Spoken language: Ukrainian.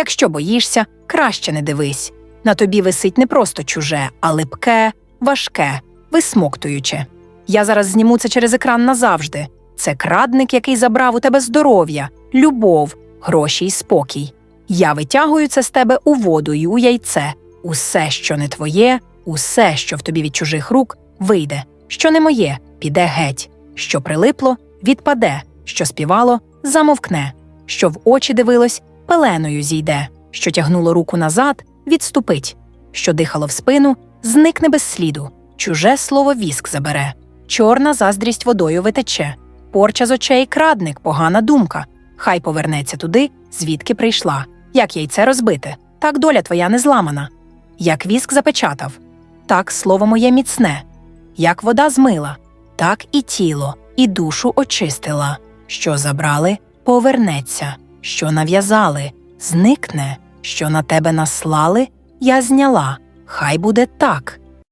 Якщо боїшся, краще не дивись. На тобі висить не просто чуже, а липке, важке, висмоктуюче. Я зараз зніму це через екран назавжди. Це крадник, який забрав у тебе здоров'я, любов, гроші й спокій. Я витягую це з тебе у воду й у яйце. Усе, що не твоє, усе, що в тобі від чужих рук, вийде, що не моє, піде геть, що прилипло, відпаде, що співало, замовкне, що в очі дивилось, пеленою зійде, що тягнуло руку назад, відступить, що дихало в спину, зникне без сліду, чуже слово віск забере, чорна заздрість водою витече, порча з очей крадник, погана думка. Хай повернеться туди, звідки прийшла. Як яйце розбите, так доля твоя не зламана. Як віск запечатав, так слово моє міцне, як вода змила, так і тіло, і душу очистила. Що забрали, повернеться, що нав'язали, зникне, що на тебе наслали, я зняла. Хай буде так.